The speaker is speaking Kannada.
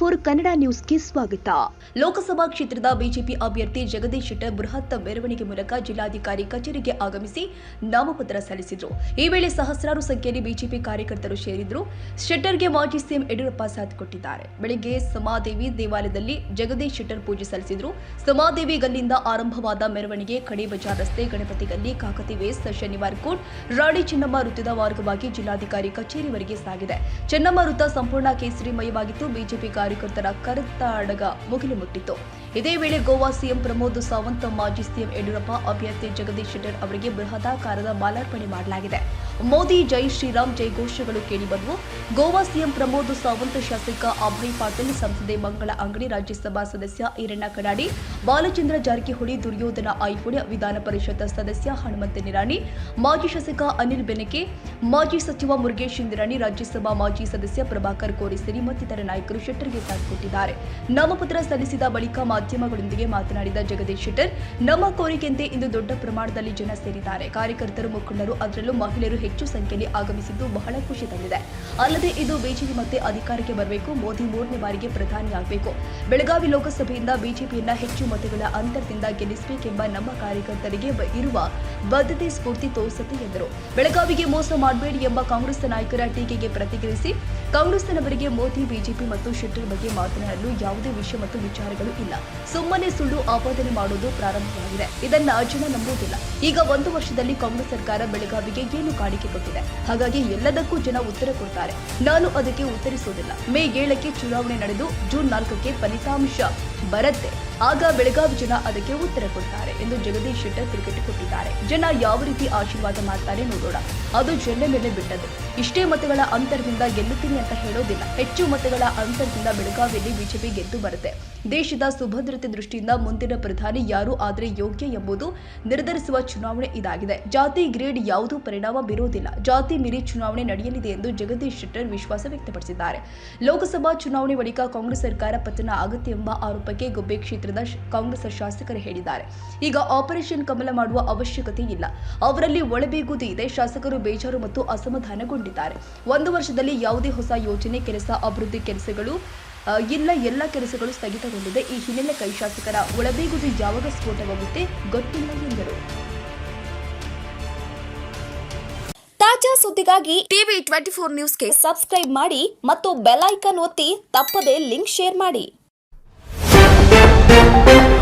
ಫೋರ್ ಕನ್ನಡ ನ್ಯೂಸ್ಗೆ ಸ್ವಾಗತ. ಲೋಕಸಭಾ ಕ್ಷೇತ್ರದ ಬಿಜೆಪಿ ಅಭ್ಯರ್ಥಿ ಜಗದೀಶ್ ಶೆಟ್ಟರ್ ಬೃಹತ್ ಮೆರವಣಿಗೆ ಮೂಲಕ ಜಿಲ್ಲಾಧಿಕಾರಿ ಕಚೇರಿಗೆ ಆಗಮಿಸಿ ನಾಮಪತ್ರ ಸಲ್ಲಿಸಿದರು. ಈ ವೇಳೆ ಸಹಸ್ರಾರು ಸಂಖ್ಯೆಯಲ್ಲಿ ಬಿಜೆಪಿ ಕಾರ್ಯಕರ್ತರು ಸೇರಿದ್ರು. ಶೆಟ್ಟರ್ಗೆ ಮಾಜಿ ಸಿಎಂ ಯಡಿಯೂರಪ್ಪ ಸಾಥ್ ಕೊಟ್ಟಿದ್ದಾರೆ. ಬೆಳಿಗ್ಗೆ ಸಮಾದೇವಿ ದೇವಾಲಯದಲ್ಲಿ ಜಗದೀಶ್ ಶೆಟ್ಟರ್ ಪೂಜೆ ಸಲ್ಲಿಸಿದ್ರು. ಸಮಾದೇವಿ ಗಲ್ಲಿಂದ ಆರಂಭವಾದ ಮೆರವಣಿಗೆ ಕಡೆ ಬಜಾರ್ ರಸ್ತೆ, ಗಣಪತಿ ಗಲ್ಲಿ, ಕಾಕತಿ ವೇಸ್, ಶನಿವಾರ ಕೋಟ್ ರಾಣಿ ಚೆನ್ನಮ್ಮ ವೃತ್ತದ ಮಾರ್ಗವಾಗಿ ಜಿಲ್ಲಾಧಿಕಾರಿ ಕಚೇರಿವರೆಗೆ ಸಾಗಿದೆ. ಚೆನ್ನಮ್ಮ ವೃತ್ತ ಸಂಪೂರ್ಣ ಕೇಸರಿಮಯವಾಗಿತ್ತು. ಬಿಜೆಪಿ ಕಾರ್ಯಕರ್ತರ ಅಡಗ ಮುಗಿಲು ಮುಟ್ಟಿತ್ತು. ಇದೇ ವೇಳೆ ಗೋವಾ ಸಿಎಂ ಪ್ರಮೋದ್ ಸಾವಂತ್, ಮಾಜಿ ಸಿಎಂ ಯಡಿಯೂರಪ್ಪ, ಅಭ್ಯರ್ಥಿ ಜಗದೀಶ್ ಶೆಟ್ಟರ್ ಅವರಿಗೆ ಬೃಹದಾಕಾರದ ಮಾಲಾರ್ಪಣೆ ಮಾಡಲಾಗಿದೆ. ಮೋದಿ, ಜೈ ಶ್ರೀರಾಮ್, ಜೈ ಘೋಷಗಳು ಕೇಳಿಬಂದವು ಗೋವಾ ಸಿಎಂ ಪ್ರಮೋದ್ ಸಾವಂತ್ ಶಾಸಕ ಅಭಯ್ ಪಾಟೀಲ್, ಸಂಸದೆ ಮಂಗಳ ಅಂಗಡಿ ರಾಜ್ಯಸಭಾ ಸದಸ್ಯ ಈರಣ್ಣ ಕಡಾಡಿ, ಬಾಲಚಂದ್ರ ಜಾರಕಿಹೊಳಿ, ದುರ್ಯೋಧನ ಐಹೊಳೆ ವಿಧಾನ ಪರಿಷತ್ ಸದಸ್ಯ ಹನುಮಂತ ನಿರಾಣಿ, ಮಾಜಿ ಶಾಸಕ ಅನಿಲ್ ಬೆನಕೆ, ಮಾಜಿ ಸಚಿವ ಮುರುಗೇಶ್ ಇಂದಿರಾಣಿ, ರಾಜ್ಯಸಭಾ ಮಾಜಿ ಸದಸ್ಯ ಪ್ರಭಾಕರ್ ಕೋರಿಸಿರಿ ಮತ್ತಿತರ ನಾಯಕರು ಶೆಟ್ಟರ್ಗೆ ಸಾಥ್ ಕೊಟ್ಟಿದ್ದಾರೆ ನಾಮಪತ್ರ ಸಲ್ಲಿಸಿದ ಬಳಿಕ ಮಾಧ್ಯಮಗಳೊಂದಿಗೆ ಮಾತನಾಡಿದ ಜಗದೀಶ್ ಶೆಟ್ಟರ್, ನಮ್ಮ ಕೋರಿಕೆಯಂತೆ ಇಂದು ದೊಡ್ಡ ಪ್ರಮಾಣದಲ್ಲಿ ಜನ ಸೇರಿದ್ದಾರೆ. ಕಾರ್ಯಕರ್ತರು, ಮುಖಂಡರು, ಅದರಲ್ಲೂ ಮಹಿಳೆಯರು ಹೆಚ್ಚು ಸಂಖ್ಯೆಯಲ್ಲಿ ಆಗಮಿಸಿದ್ದು ಬಹಳ ಖುಷಿ ತಂದಿದೆ. ಅಲ್ಲದೆ ಇದು ಬಿಜೆಪಿ ಮತ್ತೆ ಅಧಿಕಾರಕ್ಕೆ ಬರಬೇಕು, ಮೋದಿ ಮೂರನೇ ಬಾರಿಗೆ ಪ್ರಧಾನಿಯಾಗಬೇಕು ಬೆಳಗಾವಿ ಲೋಕಸಭೆಯಿಂದ ಬಿಜೆಪಿಯನ್ನ ಹೆಚ್ಚು ಮತಗಳ ಅಂತರದಿಂದ ಗೆಲ್ಲಿಸಬೇಕೆಂಬ ನಮ್ಮ ಕಾರ್ಯಕರ್ತರಿಗೆ ಇರುವ ಬದ್ಧತೆ ಸ್ಫೂರ್ತಿ ತೋರಿಸುತ್ತೆ ಎಂದರು. ಬೆಳಗಾವಿಗೆ ಮೋಸ ಮಾಡಬೇಡಿ ಎಂಬ ಕಾಂಗ್ರೆಸ್ ನಾಯಕರ ಟೀಕೆಗೆ ಪ್ರತಿಕ್ರಿಯಿಸಿ, ಕಾಂಗ್ರೆಸ್ನವರಿಗೆ ಮೋದಿ, ಬಿಜೆಪಿ ಮತ್ತು ಶೆಟ್ಟರ್ ಬಗ್ಗೆ ಮಾತನಾಡಲು ಯಾವುದೇ ವಿಷಯ ಮತ್ತು ವಿಚಾರಗಳು ಇಲ್ಲ. ಸುಮ್ಮನೆ ಸುಳ್ಳು ಆಪಾದನೆ ಮಾಡುವುದು ಪ್ರಾರಂಭವಾಗಿದೆ. ಇದನ್ನ ಜನ ನಂಬುವುದಿಲ್ಲ. ಈಗ ಒಂದು ವರ್ಷದಲ್ಲಿ ಕಾಂಗ್ರೆಸ್ ಸರ್ಕಾರ ಬೆಳಗಾವಿಗೆ ಏನು ಕಾಣಿಕೆ ಕೊಟ್ಟಿದೆ? ಹಾಗಾಗಿ ಎಲ್ಲದಕ್ಕೂ ಜನ ಉತ್ತರ ಕೊಡ್ತಾರೆ. ನಾನು ಅದಕ್ಕೆ ಉತ್ತರಿಸುವುದಿಲ್ಲ. ಮೇ ಏಳಕ್ಕೆ ಚುನಾವಣೆ ನಡೆದು ಜೂನ್ ನಾಲ್ಕಕ್ಕೆ ಫಲಿತಾಂಶ ಬರುತ್ತೆ. ಆಗ ಬೆಳಗಾವಿ ಜನ ಅದಕ್ಕೆ ಉತ್ತರ ಕೊಡ್ತಾರೆ ಎಂದು ಜಗದೀಶ್ ಶೆಟ್ಟರ್ ತಿರುಗೇಟು ಕೊಟ್ಟಿದ್ದಾರೆ. ಜನ ಯಾವ ರೀತಿ ಆಶೀರ್ವಾದ ಮಾಡ್ತಾರೆ ನೋಡೋಣ. ಅದು ಜನ ಮೇಲೆ ಬಿಟ್ಟದ್ದು. ಇಷ್ಟೇ ಮತಗಳ ಅಂತರದಿಂದ ಗೆಲ್ಲುತ್ತೀನಿ ಅಂತ ಹೇಳೋದಿಲ್ಲ. ಹೆಚ್ಚು ಮತಗಳ ಅಂತರದಿಂದ ಬೆಳಗಾವಿಯಲ್ಲಿ ಬಿಜೆಪಿ ಗೆದ್ದು ಬರುತ್ತೆ. ದೇಶದ ಸುಭದ್ರತೆ ದೃಷ್ಟಿಯಿಂದ ಮುಂದಿನ ಪ್ರಧಾನಿ ಯಾರು ಆದರೆ ಯೋಗ್ಯ ಎಂಬುದು ನಿರ್ಧರಿಸುವ ಚುನಾವಣೆ ಇದಾಗಿದೆ. ಜಾತಿ ಗ್ರೇಡ್ ಯಾವುದೂ ಪರಿಣಾಮ ಬೀರುವುದಿಲ್ಲ ಜಾತಿ ಮೀರಿ ಚುನಾವಣೆ ನಡೆಯಲಿದೆ ಎಂದು ಜಗದೀಶ್ ಶೆಟ್ಟರ್ ವಿಶ್ವಾಸ ವ್ಯಕ್ತಪಡಿಸಿದ್ದಾರೆ. ಲೋಕಸಭಾ ಚುನಾವಣೆ ಬಳಿಕ ಕಾಂಗ್ರೆಸ್ ಸರ್ಕಾರ ಪತನ ಆಗುತ್ತೆ ಎಂಬ ಆರೋಪಕ್ಕೆ ಗುಬ್ಬೆ ಕ್ಷೇತ್ರದ ಕಾಂಗ್ರೆಸ್ ಶಾಸಕರು ಹೇಳಿದ್ದಾರೆ. ಈಗ ಆಪರೇಷನ್ ಕಮಲ ಮಾಡುವ ಅವಶ್ಯಕತೆ ಇಲ್ಲ. ಅವರಲ್ಲಿ ಒಳಬೇಗುದಿ ಇದೆ. ಶಾಸಕರು ಬೇಜಾರು ಮತ್ತು ಅಸಮಾಧಾನಗೊಂಡಿದ್ದಾರೆ. ಒಂದು ವರ್ಷದಲ್ಲಿ ಯಾವುದೇ ಹೊಸ ಯೋಜನೆ, ಕೆಲಸ, ಅಭಿವೃದ್ಧಿ ಕೆಲಸಗಳು ಇಲ್ಲ ಎಲ್ಲ ಕೆಲಸಗಳು ಸ್ಥಗಿತಗೊಂಡಿದೆ. ಈ ಹಿನ್ನೆಲೆ ಕೈ ಶಾಸಕರ ಒಳಬೇಗುದಿ ಯಾವಾಗ ಸ್ಫೋಟವಾಗುತ್ತೆ ಗೊತ್ತಿಲ್ಲ ಎಂದರು. ತಾಜಾ ಸುದ್ದಿಗಾಗಿ ಟಿವಿ ಟ್ವೆಂಟಿ ಫೋರ್ ನ್ಯೂಸ್ಗೆ ಸಬ್ಸ್ಕ್ರೈಬ್ ಮಾಡಿ ಮತ್ತು ಬೆಲ್ ಐಕನ್ ಒತ್ತಿ ತಪ್ಪದೇ ಲಿಂಕ್ ಶೇರ್ ಮಾಡಿ. thank you.